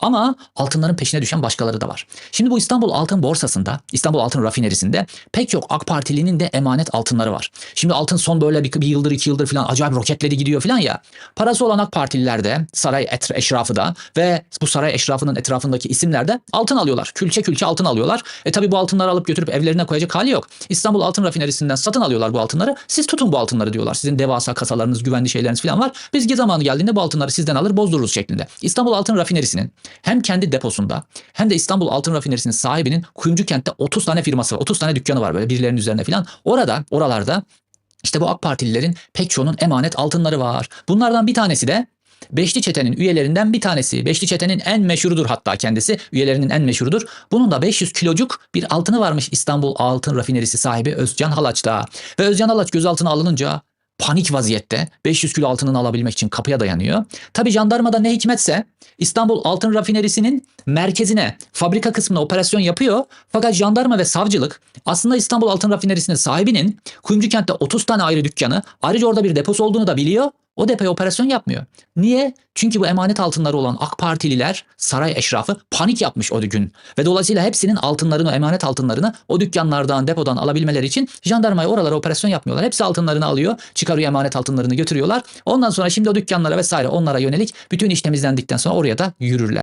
Ama altınların peşine düşen başkaları da var. Şimdi bu İstanbul Altın Borsası'nda, İstanbul Altın Rafinerisi'nde pek çok AK Partilinin de emanet altınları var. Şimdi altın son böyle bir, bir yıldır iki yıldır falan acayip roketleri gidiyor falan ya. Parası olan AK Partililer de saray etra- eşrafı da ve bu saray eşrafının etrafındaki isimler de altın alıyorlar. Külçe külçe altın alıyorlar. E tabi bu altınları alıp götürüp evlerine koyacak hali yok. İstanbul Altın Rafinerisi'nden satın alıyorlar bu altınları. Siz tutun bu altınları diyorlar. Sizin devasa kasalarınız, güvenli şeyleriniz falan var. Biz zamanı geldiğinde bu altınları sizden alır bozdururuz şeklinde. İstanbul Altın Rafinerisi'nin hem kendi deposunda hem de İstanbul Altın Rafinerisi'nin sahibinin Kuyumcu kentte 30 tane firması var. 30 tane dükkanı var böyle birilerinin üzerine falan. Orada, oralarda işte bu AK Partililerin pek çoğunun emanet altınları var. Bunlardan bir tanesi de Beşli Çete'nin üyelerinden bir tanesi. Beşli Çete'nin en meşhurudur hatta kendisi. Üyelerinin en meşhurudur. Bunun da 500 kilocuk bir altını varmış İstanbul Altın Rafinerisi sahibi Özcan Halaç'ta. Ve Özcan Halaç gözaltına alınınca panik vaziyette 500 kilo altınını alabilmek için kapıya dayanıyor. Tabi jandarmada ne hikmetse İstanbul Altın Rafinerisi'nin merkezine, fabrika kısmına operasyon yapıyor. Fakat jandarma ve savcılık aslında İstanbul Altın Rafinerisi'nin sahibinin Kuyumcu kentte 30 tane ayrı dükkanı, ayrıca orada bir deposu olduğunu da biliyor. O depoya operasyon yapmıyor. Niye? Çünkü bu emanet altınları olan AK Partililer, saray eşrafı panik yapmış o gün. Ve dolayısıyla hepsinin altınlarını, emanet altınlarını o dükkanlardan, depodan alabilmeleri için jandarmaya oralara operasyon yapmıyorlar. Hepsi altınlarını alıyor, çıkarıyor emanet altınlarını götürüyorlar. Ondan sonra şimdi o dükkanlara vesaire onlara yönelik bütün iş temizlendikten sonra oraya da yürürler.